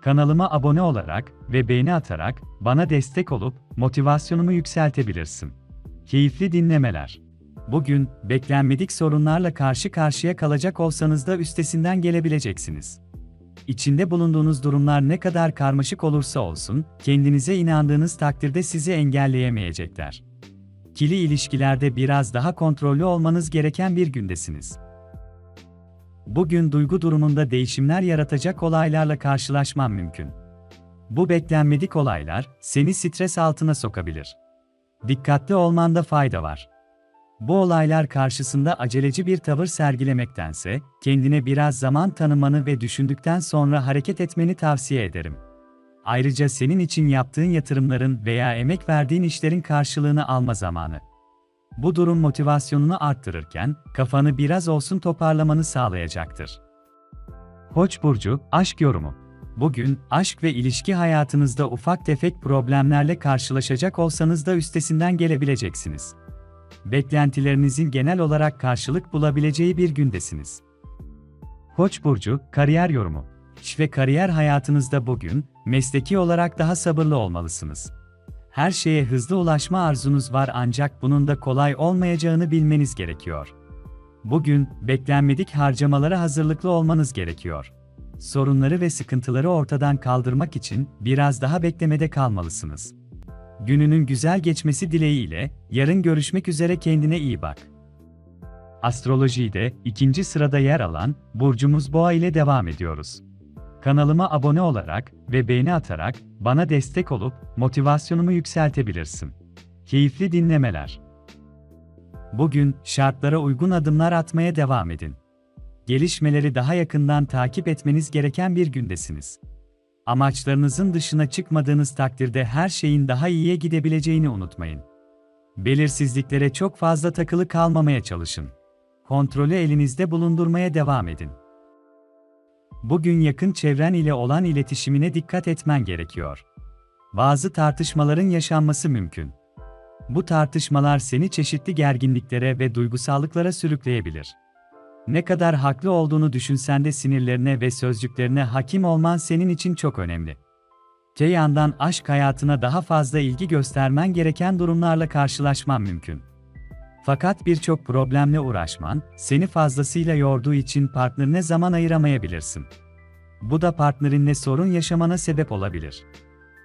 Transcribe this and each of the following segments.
Kanalıma abone olarak ve beğeni atarak bana destek olup motivasyonumu yükseltebilirsin. Keyifli dinlemeler. Bugün beklenmedik sorunlarla karşı karşıya kalacak olsanız da üstesinden gelebileceksiniz. İçinde bulunduğunuz durumlar ne kadar karmaşık olursa olsun, kendinize inandığınız takdirde sizi engelleyemeyecekler. Kili ilişkilerde biraz daha kontrollü olmanız gereken bir gündesiniz. Bugün duygu durumunda değişimler yaratacak olaylarla karşılaşman mümkün. Bu beklenmedik olaylar seni stres altına sokabilir. Dikkatli olmanda fayda var. Bu olaylar karşısında aceleci bir tavır sergilemektense, kendine biraz zaman tanımanı ve düşündükten sonra hareket etmeni tavsiye ederim. Ayrıca senin için yaptığın yatırımların veya emek verdiğin işlerin karşılığını alma zamanı. Bu durum motivasyonunu arttırırken, kafanı biraz olsun toparlamanı sağlayacaktır. Koç burcu aşk yorumu. Bugün aşk ve ilişki hayatınızda ufak tefek problemlerle karşılaşacak olsanız da üstesinden gelebileceksiniz. Beklentilerinizin genel olarak karşılık bulabileceği bir gündesiniz. Koç burcu kariyer yorumu. İş ve kariyer hayatınızda bugün mesleki olarak daha sabırlı olmalısınız. Her şeye hızlı ulaşma arzunuz var ancak bunun da kolay olmayacağını bilmeniz gerekiyor. Bugün beklenmedik harcamalara hazırlıklı olmanız gerekiyor. Sorunları ve sıkıntıları ortadan kaldırmak için biraz daha beklemede kalmalısınız. Gününün güzel geçmesi dileğiyle yarın görüşmek üzere kendine iyi bak. Astrolojide ikinci sırada yer alan burcumuz Boğa ile devam ediyoruz. Kanalıma abone olarak ve beğeni atarak bana destek olup motivasyonumu yükseltebilirsin. Keyifli dinlemeler. Bugün şartlara uygun adımlar atmaya devam edin. Gelişmeleri daha yakından takip etmeniz gereken bir gündesiniz. Amaçlarınızın dışına çıkmadığınız takdirde her şeyin daha iyiye gidebileceğini unutmayın. Belirsizliklere çok fazla takılı kalmamaya çalışın. Kontrolü elinizde bulundurmaya devam edin. Bugün yakın çevren ile olan iletişimine dikkat etmen gerekiyor. Bazı tartışmaların yaşanması mümkün. Bu tartışmalar seni çeşitli gerginliklere ve duygusallıklara sürükleyebilir. Ne kadar haklı olduğunu düşünsen de sinirlerine ve sözcüklerine hakim olman senin için çok önemli. Te yandan aşk hayatına daha fazla ilgi göstermen gereken durumlarla karşılaşman mümkün. Fakat birçok problemle uğraşman, seni fazlasıyla yorduğu için partnerine zaman ayıramayabilirsin. Bu da partnerinle sorun yaşamana sebep olabilir.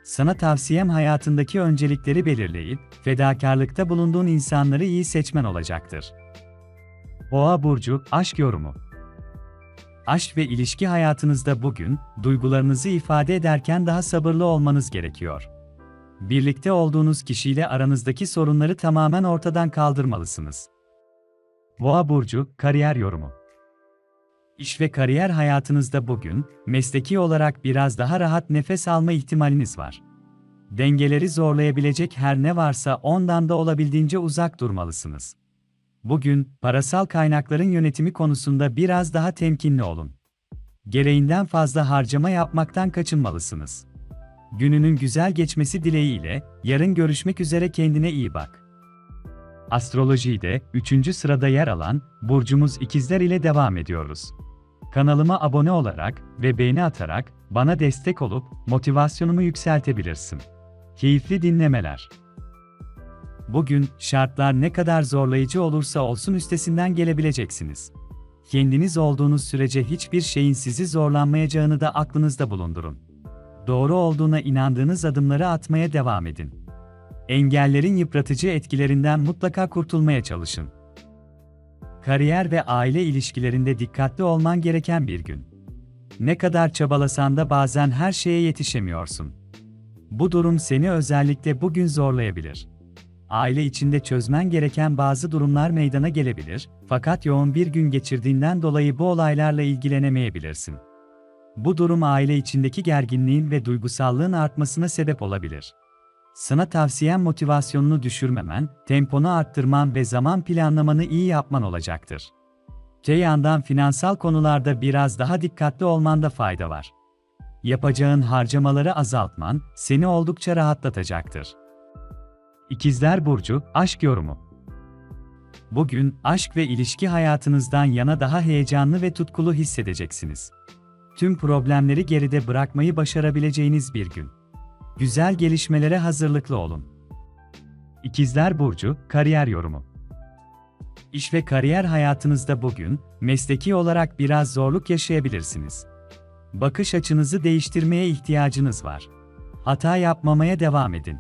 Sana tavsiyem hayatındaki öncelikleri belirleyip, fedakarlıkta bulunduğun insanları iyi seçmen olacaktır. Boğa burcu aşk yorumu. Aşk ve ilişki hayatınızda bugün duygularınızı ifade ederken daha sabırlı olmanız gerekiyor. Birlikte olduğunuz kişiyle aranızdaki sorunları tamamen ortadan kaldırmalısınız. Boğa burcu kariyer yorumu. İş ve kariyer hayatınızda bugün mesleki olarak biraz daha rahat nefes alma ihtimaliniz var. Dengeleri zorlayabilecek her ne varsa ondan da olabildiğince uzak durmalısınız. Bugün parasal kaynakların yönetimi konusunda biraz daha temkinli olun. Gereğinden fazla harcama yapmaktan kaçınmalısınız. Gününün güzel geçmesi dileğiyle yarın görüşmek üzere kendine iyi bak. Astrolojide 3. sırada yer alan burcumuz ikizler ile devam ediyoruz. Kanalıma abone olarak ve beğeni atarak bana destek olup motivasyonumu yükseltebilirsin. Keyifli dinlemeler. Bugün şartlar ne kadar zorlayıcı olursa olsun üstesinden gelebileceksiniz. Kendiniz olduğunuz sürece hiçbir şeyin sizi zorlanmayacağını da aklınızda bulundurun. Doğru olduğuna inandığınız adımları atmaya devam edin. Engellerin yıpratıcı etkilerinden mutlaka kurtulmaya çalışın. Kariyer ve aile ilişkilerinde dikkatli olman gereken bir gün. Ne kadar çabalasan da bazen her şeye yetişemiyorsun. Bu durum seni özellikle bugün zorlayabilir. Aile içinde çözmen gereken bazı durumlar meydana gelebilir, fakat yoğun bir gün geçirdiğinden dolayı bu olaylarla ilgilenemeyebilirsin. Bu durum aile içindeki gerginliğin ve duygusallığın artmasına sebep olabilir. Sana tavsiyem motivasyonunu düşürmemen, temponu arttırman ve zaman planlamanı iyi yapman olacaktır. Te yandan finansal konularda biraz daha dikkatli olmanda fayda var. Yapacağın harcamaları azaltman seni oldukça rahatlatacaktır. İkizler Burcu, Aşk Yorumu Bugün, aşk ve ilişki hayatınızdan yana daha heyecanlı ve tutkulu hissedeceksiniz. Tüm problemleri geride bırakmayı başarabileceğiniz bir gün. Güzel gelişmelere hazırlıklı olun. İkizler Burcu, Kariyer Yorumu İş ve kariyer hayatınızda bugün, mesleki olarak biraz zorluk yaşayabilirsiniz. Bakış açınızı değiştirmeye ihtiyacınız var. Hata yapmamaya devam edin.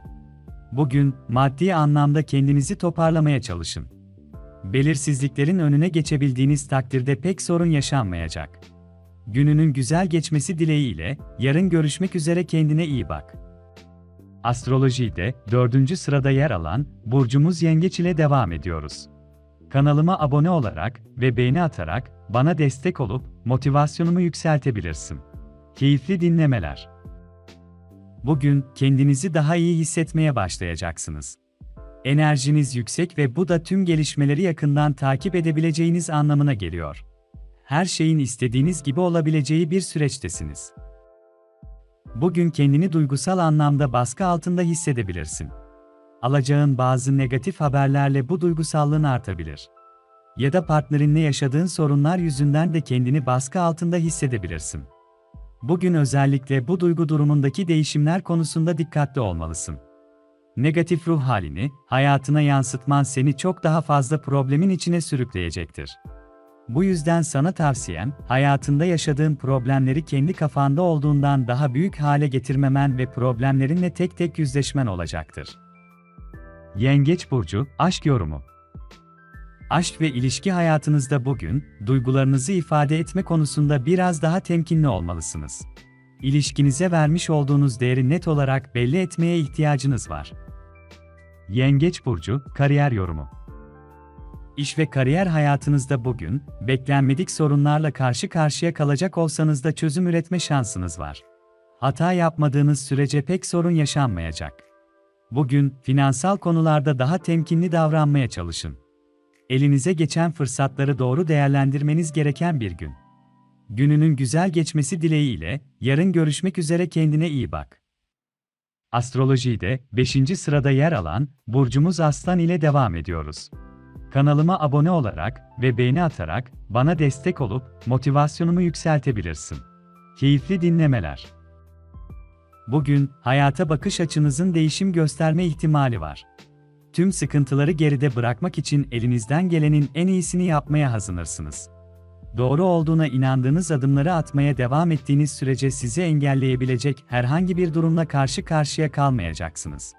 Bugün, maddi anlamda kendinizi toparlamaya çalışın. Belirsizliklerin önüne geçebildiğiniz takdirde pek sorun yaşanmayacak. Gününün güzel geçmesi dileğiyle, yarın görüşmek üzere kendine iyi bak. Astrolojide, dördüncü sırada yer alan, Burcumuz Yengeç ile devam ediyoruz. Kanalıma abone olarak ve beğeni atarak, bana destek olup, motivasyonumu yükseltebilirsin. Keyifli dinlemeler. Bugün, kendinizi daha iyi hissetmeye başlayacaksınız. Enerjiniz yüksek ve bu da tüm gelişmeleri yakından takip edebileceğiniz anlamına geliyor. Her şeyin istediğiniz gibi olabileceği bir süreçtesiniz. Bugün kendini duygusal anlamda baskı altında hissedebilirsin. Alacağın bazı negatif haberlerle bu duygusallığın artabilir. Ya da partnerinle yaşadığın sorunlar yüzünden de kendini baskı altında hissedebilirsin. Bugün özellikle bu duygu durumundaki değişimler konusunda dikkatli olmalısın. Negatif ruh halini hayatına yansıtman seni çok daha fazla problemin içine sürükleyecektir. Bu yüzden sana tavsiyem, hayatında yaşadığın problemleri kendi kafanda olduğundan daha büyük hale getirmemen ve problemlerinle tek tek yüzleşmen olacaktır. Yengeç burcu aşk yorumu. Aşk ve ilişki hayatınızda bugün duygularınızı ifade etme konusunda biraz daha temkinli olmalısınız. İlişkinize vermiş olduğunuz değeri net olarak belli etmeye ihtiyacınız var. Yengeç burcu kariyer yorumu. İş ve kariyer hayatınızda bugün beklenmedik sorunlarla karşı karşıya kalacak olsanız da çözüm üretme şansınız var. Hata yapmadığınız sürece pek sorun yaşanmayacak. Bugün finansal konularda daha temkinli davranmaya çalışın. Elinize geçen fırsatları doğru değerlendirmeniz gereken bir gün. Gününün güzel geçmesi dileğiyle yarın görüşmek üzere kendine iyi bak. Astrolojide 5. sırada yer alan burcumuz Aslan ile devam ediyoruz. Kanalıma abone olarak ve beğeni atarak bana destek olup motivasyonumu yükseltebilirsin. Keyifli dinlemeler. Bugün hayata bakış açınızın değişim gösterme ihtimali var. Tüm sıkıntıları geride bırakmak için elinizden gelenin en iyisini yapmaya hazırlanırsınız. Doğru olduğuna inandığınız adımları atmaya devam ettiğiniz sürece sizi engelleyebilecek herhangi bir durumla karşı karşıya kalmayacaksınız.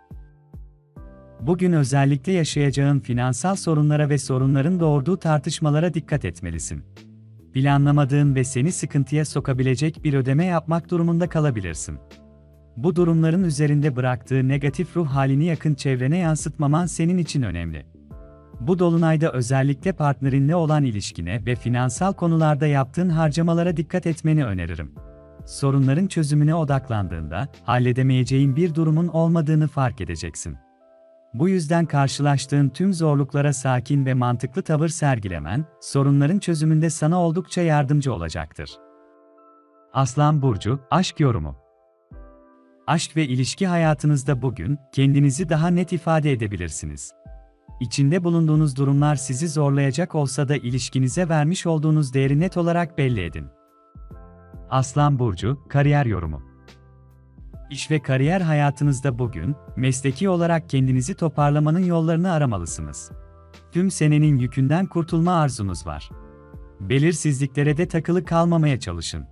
Bugün özellikle yaşayacağın finansal sorunlara ve sorunların doğurduğu tartışmalara dikkat etmelisin. Planlamadığın ve seni sıkıntıya sokabilecek bir ödeme yapmak durumunda kalabilirsin. Bu durumların üzerinde bıraktığı negatif ruh halini yakın çevrene yansıtmaman senin için önemli. Bu dolunayda özellikle partnerinle olan ilişkine ve finansal konularda yaptığın harcamalara dikkat etmeni öneririm. Sorunların çözümüne odaklandığında halledemeyeceğin bir durumun olmadığını fark edeceksin. Bu yüzden karşılaştığın tüm zorluklara sakin ve mantıklı tavır sergilemen, sorunların çözümünde sana oldukça yardımcı olacaktır. Aslan burcu aşk yorumu aşk ve ilişki hayatınızda bugün kendinizi daha net ifade edebilirsiniz. İçinde bulunduğunuz durumlar sizi zorlayacak olsa da ilişkinize vermiş olduğunuz değeri net olarak belli edin. Aslan burcu kariyer yorumu. İş ve kariyer hayatınızda bugün mesleki olarak kendinizi toparlamanın yollarını aramalısınız. Tüm senenin yükünden kurtulma arzunuz var. Belirsizliklere de takılı kalmamaya çalışın.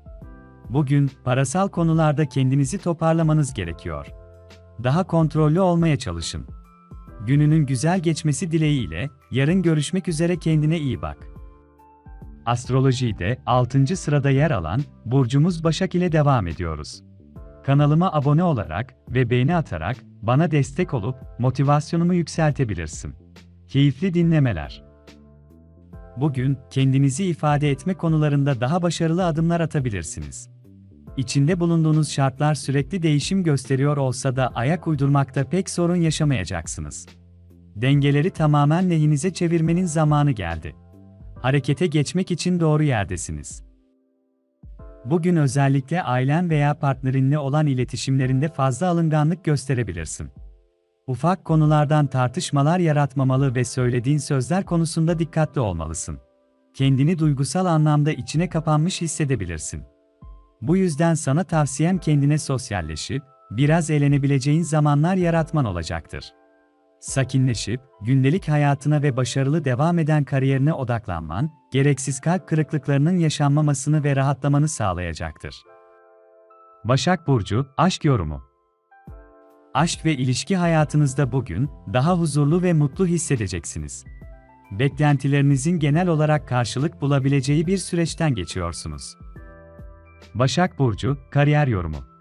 Bugün parasal konularda kendinizi toparlamanız gerekiyor. Daha kontrollü olmaya çalışın. Gününün güzel geçmesi dileğiyle yarın görüşmek üzere kendine iyi bak. Astrolojide 6. sırada yer alan burcumuz Başak ile devam ediyoruz. Kanalıma abone olarak ve beğeni atarak bana destek olup motivasyonumu yükseltebilirsin. Keyifli dinlemeler. Bugün kendinizi ifade etme konularında daha başarılı adımlar atabilirsiniz içinde bulunduğunuz şartlar sürekli değişim gösteriyor olsa da ayak uydurmakta pek sorun yaşamayacaksınız. Dengeleri tamamen lehinize çevirmenin zamanı geldi. Harekete geçmek için doğru yerdesiniz. Bugün özellikle ailen veya partnerinle olan iletişimlerinde fazla alınganlık gösterebilirsin. Ufak konulardan tartışmalar yaratmamalı ve söylediğin sözler konusunda dikkatli olmalısın. Kendini duygusal anlamda içine kapanmış hissedebilirsin. Bu yüzden sana tavsiyem kendine sosyalleşip, biraz eğlenebileceğin zamanlar yaratman olacaktır. Sakinleşip, gündelik hayatına ve başarılı devam eden kariyerine odaklanman, gereksiz kalp kırıklıklarının yaşanmamasını ve rahatlamanı sağlayacaktır. Başak Burcu, Aşk Yorumu Aşk ve ilişki hayatınızda bugün, daha huzurlu ve mutlu hissedeceksiniz. Beklentilerinizin genel olarak karşılık bulabileceği bir süreçten geçiyorsunuz. Başak Burcu, Kariyer Yorumu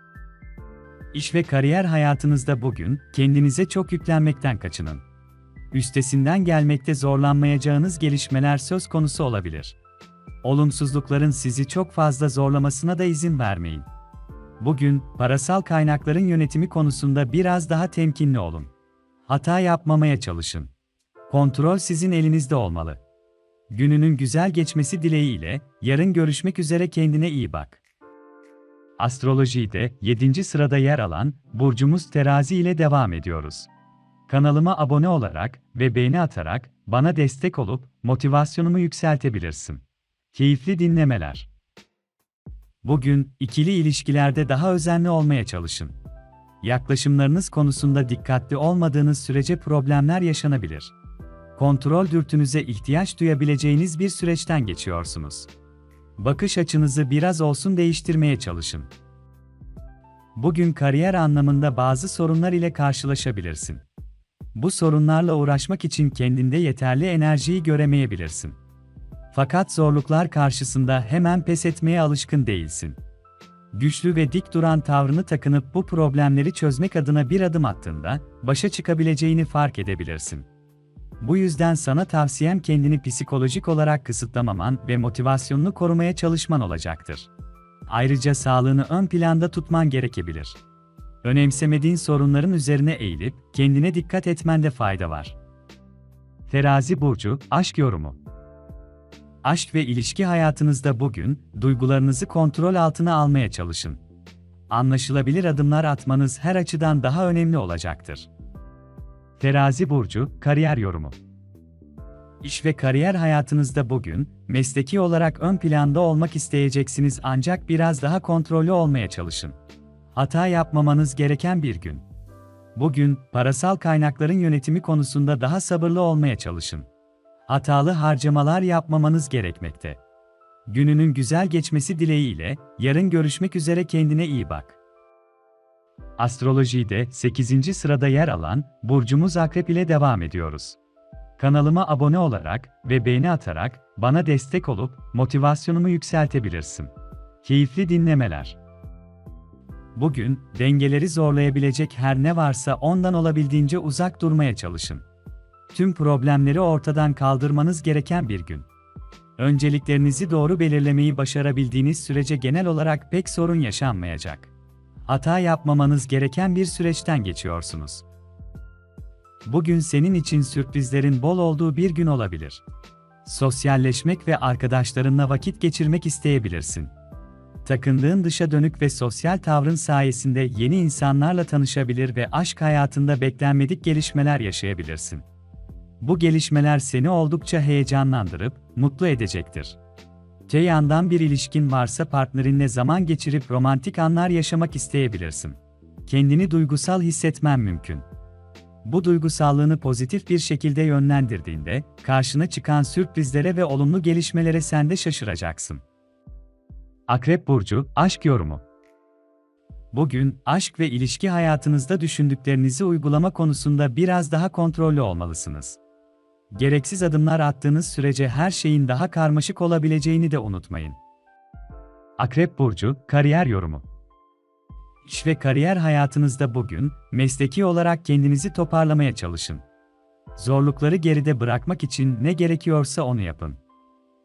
İş ve kariyer hayatınızda bugün, kendinize çok yüklenmekten kaçının. Üstesinden gelmekte zorlanmayacağınız gelişmeler söz konusu olabilir. Olumsuzlukların sizi çok fazla zorlamasına da izin vermeyin. Bugün, parasal kaynakların yönetimi konusunda biraz daha temkinli olun. Hata yapmamaya çalışın. Kontrol sizin elinizde olmalı. Gününün güzel geçmesi dileğiyle, yarın görüşmek üzere kendine iyi bak. Astrolojide 7. sırada yer alan burcumuz Terazi ile devam ediyoruz. Kanalıma abone olarak ve beğeni atarak bana destek olup motivasyonumu yükseltebilirsin. Keyifli dinlemeler. Bugün ikili ilişkilerde daha özenli olmaya çalışın. Yaklaşımlarınız konusunda dikkatli olmadığınız sürece problemler yaşanabilir. Kontrol dürtünüze ihtiyaç duyabileceğiniz bir süreçten geçiyorsunuz. Bakış açınızı biraz olsun değiştirmeye çalışın. Bugün kariyer anlamında bazı sorunlar ile karşılaşabilirsin. Bu sorunlarla uğraşmak için kendinde yeterli enerjiyi göremeyebilirsin. Fakat zorluklar karşısında hemen pes etmeye alışkın değilsin. Güçlü ve dik duran tavrını takınıp bu problemleri çözmek adına bir adım attığında başa çıkabileceğini fark edebilirsin. Bu yüzden sana tavsiyem kendini psikolojik olarak kısıtlamaman ve motivasyonunu korumaya çalışman olacaktır. Ayrıca sağlığını ön planda tutman gerekebilir. Önemsemediğin sorunların üzerine eğilip kendine dikkat etmende fayda var. Terazi burcu aşk yorumu. Aşk ve ilişki hayatınızda bugün duygularınızı kontrol altına almaya çalışın. Anlaşılabilir adımlar atmanız her açıdan daha önemli olacaktır. Terazi burcu kariyer yorumu. İş ve kariyer hayatınızda bugün mesleki olarak ön planda olmak isteyeceksiniz ancak biraz daha kontrollü olmaya çalışın. Hata yapmamanız gereken bir gün. Bugün parasal kaynakların yönetimi konusunda daha sabırlı olmaya çalışın. Hatalı harcamalar yapmamanız gerekmekte. Gününün güzel geçmesi dileğiyle yarın görüşmek üzere kendine iyi bak. Astrolojide 8. sırada yer alan burcumuz Akrep ile devam ediyoruz. Kanalıma abone olarak ve beğeni atarak bana destek olup motivasyonumu yükseltebilirsin. Keyifli dinlemeler. Bugün dengeleri zorlayabilecek her ne varsa ondan olabildiğince uzak durmaya çalışın. Tüm problemleri ortadan kaldırmanız gereken bir gün. Önceliklerinizi doğru belirlemeyi başarabildiğiniz sürece genel olarak pek sorun yaşanmayacak. Hata yapmamanız gereken bir süreçten geçiyorsunuz. Bugün senin için sürprizlerin bol olduğu bir gün olabilir. Sosyalleşmek ve arkadaşlarınla vakit geçirmek isteyebilirsin. Takındığın dışa dönük ve sosyal tavrın sayesinde yeni insanlarla tanışabilir ve aşk hayatında beklenmedik gelişmeler yaşayabilirsin. Bu gelişmeler seni oldukça heyecanlandırıp mutlu edecektir. Yandan bir ilişkin varsa partnerinle zaman geçirip romantik anlar yaşamak isteyebilirsin. Kendini duygusal hissetmen mümkün. Bu duygusallığını pozitif bir şekilde yönlendirdiğinde, karşına çıkan sürprizlere ve olumlu gelişmelere sen de şaşıracaksın. Akrep Burcu, Aşk Yorumu Bugün, aşk ve ilişki hayatınızda düşündüklerinizi uygulama konusunda biraz daha kontrollü olmalısınız. Gereksiz adımlar attığınız sürece her şeyin daha karmaşık olabileceğini de unutmayın. Akrep Burcu, Kariyer Yorumu İş ve kariyer hayatınızda bugün, mesleki olarak kendinizi toparlamaya çalışın. Zorlukları geride bırakmak için ne gerekiyorsa onu yapın.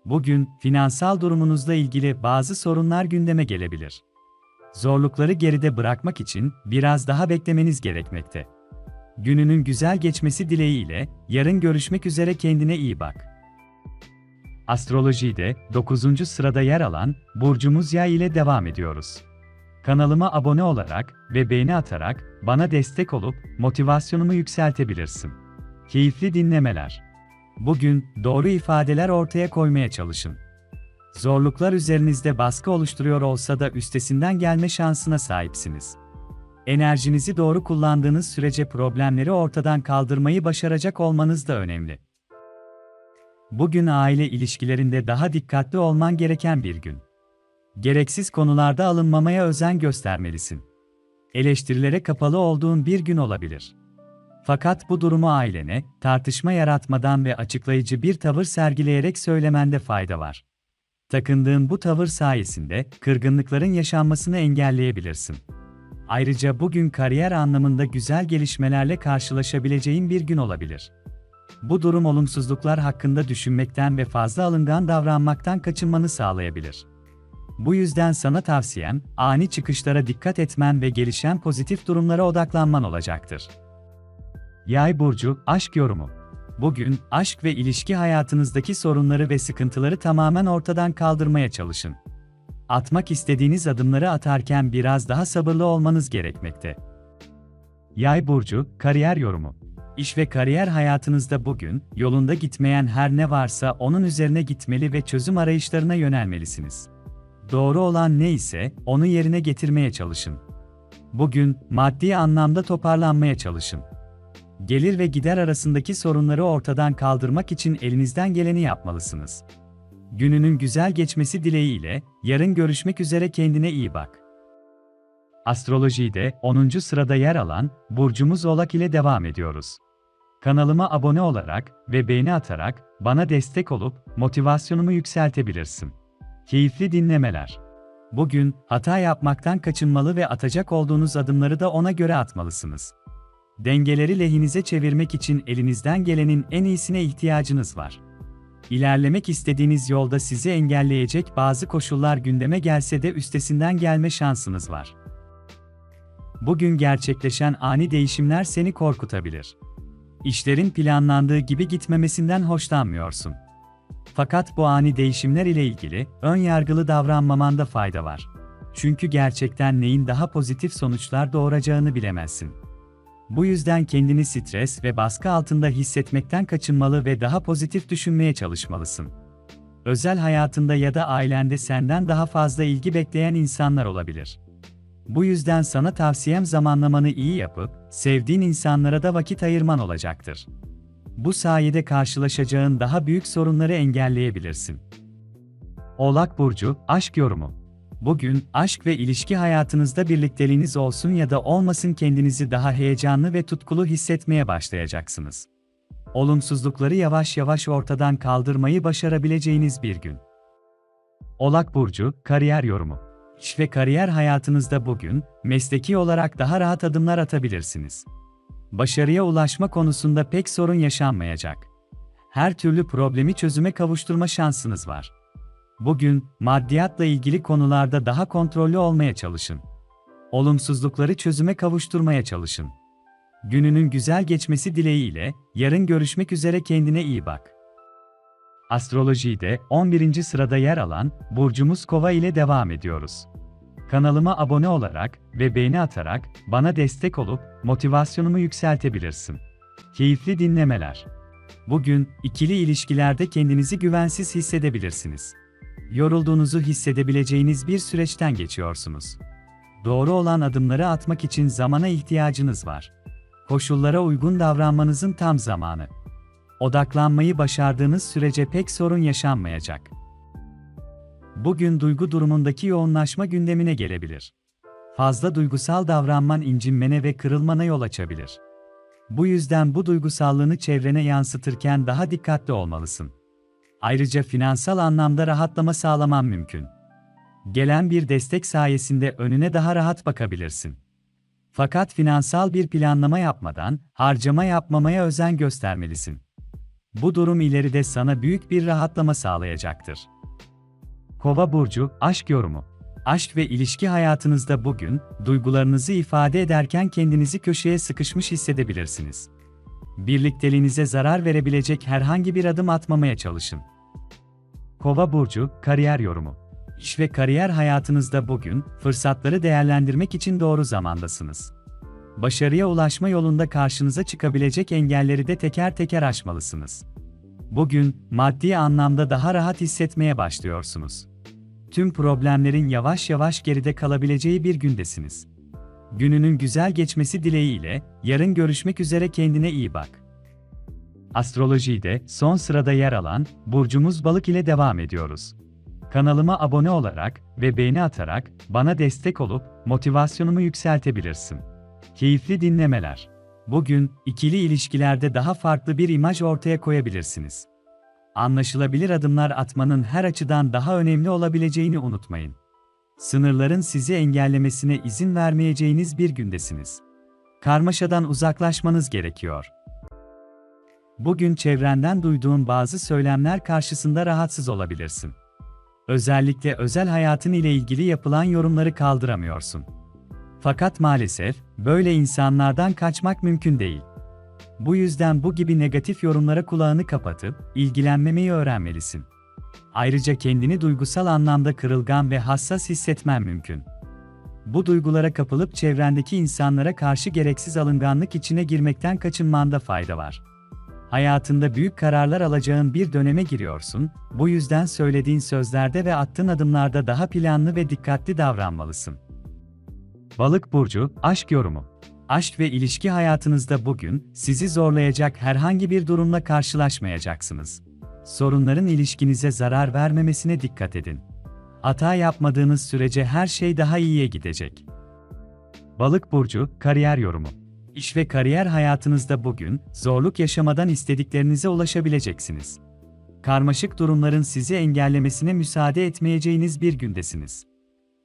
Bugün, finansal durumunuzla ilgili bazı sorunlar gündeme gelebilir. Zorlukları geride bırakmak için biraz daha beklemeniz gerekmekte. Gününün güzel geçmesi dileğiyle yarın görüşmek üzere kendine iyi bak. Astrolojide 9. sırada yer alan burcumuz Yay ile devam ediyoruz. Kanalıma abone olarak ve beğeni atarak bana destek olup motivasyonumu yükseltebilirsin. Keyifli dinlemeler. Bugün doğru ifadeler ortaya koymaya çalışın. Zorluklar üzerinizde baskı oluşturuyor olsa da üstesinden gelme şansına sahipsiniz. Enerjinizi doğru kullandığınız sürece problemleri ortadan kaldırmayı başaracak olmanız da önemli. Bugün aile ilişkilerinde daha dikkatli olman gereken bir gün. Gereksiz konularda alınmamaya özen göstermelisin. Eleştirilere kapalı olduğun bir gün olabilir. Fakat bu durumu ailene, tartışma yaratmadan ve açıklayıcı bir tavır sergileyerek söylemende fayda var. Takındığın bu tavır sayesinde kırgınlıkların yaşanmasını engelleyebilirsin. Ayrıca bugün kariyer anlamında güzel gelişmelerle karşılaşabileceğin bir gün olabilir. Bu durum olumsuzluklar hakkında düşünmekten ve fazla alıngan davranmaktan kaçınmanı sağlayabilir. Bu yüzden sana tavsiyem, ani çıkışlara dikkat etmen ve gelişen pozitif durumlara odaklanman olacaktır. Yay burcu aşk yorumu. Bugün aşk ve ilişki hayatınızdaki sorunları ve sıkıntıları tamamen ortadan kaldırmaya çalışın. Atmak istediğiniz adımları atarken biraz daha sabırlı olmanız gerekmekte. Yay burcu kariyer yorumu. İş ve kariyer hayatınızda bugün yolunda gitmeyen her ne varsa onun üzerine gitmeli ve çözüm arayışlarına yönelmelisiniz. Doğru olan ne ise onu yerine getirmeye çalışın. Bugün maddi anlamda toparlanmaya çalışın. Gelir ve gider arasındaki sorunları ortadan kaldırmak için elinizden geleni yapmalısınız. Gününün güzel geçmesi dileğiyle yarın görüşmek üzere kendine iyi bak. Astrolojide 10. sırada yer alan burcumuz Oğlak ile devam ediyoruz. Kanalıma abone olarak ve beğeni atarak bana destek olup motivasyonumu yükseltebilirsin. Keyifli dinlemeler. Bugün hata yapmaktan kaçınmalı ve atacak olduğunuz adımları da ona göre atmalısınız. Dengeleri lehinize çevirmek için elinizden gelenin en iyisine ihtiyacınız var. İlerlemek istediğiniz yolda sizi engelleyecek bazı koşullar gündeme gelse de üstesinden gelme şansınız var. Bugün gerçekleşen ani değişimler seni korkutabilir. İşlerin planlandığı gibi gitmemesinden hoşlanmıyorsun. Fakat bu ani değişimler ile ilgili ön yargılı davranmamanda fayda var. Çünkü gerçekten neyin daha pozitif sonuçlar doğuracağını bilemezsin. Bu yüzden kendini stres ve baskı altında hissetmekten kaçınmalı ve daha pozitif düşünmeye çalışmalısın. Özel hayatında ya da ailende senden daha fazla ilgi bekleyen insanlar olabilir. Bu yüzden sana tavsiyem zamanlamanı iyi yapıp, sevdiğin insanlara da vakit ayırman olacaktır. Bu sayede karşılaşacağın daha büyük sorunları engelleyebilirsin. Oğlak Burcu, Aşk Yorumu Bugün, aşk ve ilişki hayatınızda birlikteliğiniz olsun ya da olmasın kendinizi daha heyecanlı ve tutkulu hissetmeye başlayacaksınız. Olumsuzlukları yavaş yavaş ortadan kaldırmayı başarabileceğiniz bir gün. Oğlak Burcu, Kariyer Yorumu İş ve kariyer hayatınızda bugün, mesleki olarak daha rahat adımlar atabilirsiniz. Başarıya ulaşma konusunda pek sorun yaşanmayacak. Her türlü problemi çözüme kavuşturma şansınız var. Bugün, maddiyatla ilgili konularda daha kontrollü olmaya çalışın. Olumsuzlukları çözüme kavuşturmaya çalışın. Gününün güzel geçmesi dileğiyle, yarın görüşmek üzere kendine iyi bak. Astrolojide 11. sırada yer alan burcumuz Kova ile devam ediyoruz. Kanalıma abone olarak ve beğeni atarak bana destek olup motivasyonumu yükseltebilirsin. Keyifli dinlemeler. Bugün ikili ilişkilerde kendinizi güvensiz hissedebilirsiniz. Yorulduğunuzu hissedebileceğiniz bir süreçten geçiyorsunuz. Doğru olan adımları atmak için zamana ihtiyacınız var. Koşullara uygun davranmanızın tam zamanı. Odaklanmayı başardığınız sürece pek sorun yaşanmayacak. Bugün duygu durumundaki yoğunlaşma gündemine gelebilir. Fazla duygusal davranman incinmene ve kırılmana yol açabilir. Bu yüzden bu duygusallığını çevrene yansıtırken daha dikkatli olmalısın. Ayrıca finansal anlamda rahatlama sağlaman mümkün. Gelen bir destek sayesinde önüne daha rahat bakabilirsin. Fakat finansal bir planlama yapmadan harcama yapmamaya özen göstermelisin. Bu durum ileride sana büyük bir rahatlama sağlayacaktır. Kova burcu aşk yorumu. Aşk ve ilişki hayatınızda bugün, duygularınızı ifade ederken kendinizi köşeye sıkışmış hissedebilirsiniz. Birlikteliğinize zarar verebilecek herhangi bir adım atmamaya çalışın. Kova burcu kariyer yorumu. İş ve kariyer hayatınızda bugün fırsatları değerlendirmek için doğru zamandasınız. Başarıya ulaşma yolunda karşınıza çıkabilecek engelleri de teker teker aşmalısınız. Bugün maddi anlamda daha rahat hissetmeye başlıyorsunuz. Tüm problemlerin yavaş yavaş geride kalabileceği bir gündesiniz. Gününün güzel geçmesi dileğiyle yarın görüşmek üzere kendine iyi bak. Astrolojide son sırada yer alan burcumuz balık ile devam ediyoruz. Kanalıma abone olarak ve beğeni atarak bana destek olup motivasyonumu yükseltebilirsin. Keyifli dinlemeler. Bugün ikili ilişkilerde daha farklı bir imaj ortaya koyabilirsiniz. Anlaşılabilir adımlar atmanın her açıdan daha önemli olabileceğini unutmayın. Sınırların sizi engellemesine izin vermeyeceğiniz bir gündesiniz. Karmaşadan uzaklaşmanız gerekiyor. Bugün çevrenden duyduğun bazı söylemler karşısında rahatsız olabilirsin. Özellikle özel hayatın ile ilgili yapılan yorumları kaldıramıyorsun. Fakat maalesef böyle insanlardan kaçmak mümkün değil. Bu yüzden bu gibi negatif yorumlara kulağını kapatıp ilgilenmemeyi öğrenmelisin. Ayrıca kendini duygusal anlamda kırılgan ve hassas hissetmen mümkün. Bu duygulara kapılıp çevrendeki insanlara karşı gereksiz alınganlık içine girmekten kaçınmanda fayda var. Hayatında büyük kararlar alacağın bir döneme giriyorsun, bu yüzden söylediğin sözlerde ve attığın adımlarda daha planlı ve dikkatli davranmalısın. Balık burcu aşk yorumu. Aşk ve ilişki hayatınızda bugün sizi zorlayacak herhangi bir durumla karşılaşmayacaksınız. Sorunların ilişkinize zarar vermemesine dikkat edin. Hata yapmadığınız sürece her şey daha iyiye gidecek. Balık burcu kariyer yorumu. İş ve kariyer hayatınızda bugün zorluk yaşamadan istediklerinize ulaşabileceksiniz. Karmaşık durumların sizi engellemesine müsaade etmeyeceğiniz bir gündesiniz.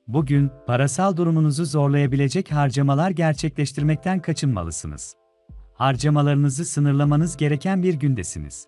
Bugün parasal durumunuzu zorlayabilecek harcamalar gerçekleştirmekten kaçınmalısınız. Harcamalarınızı sınırlamanız gereken bir gündesiniz.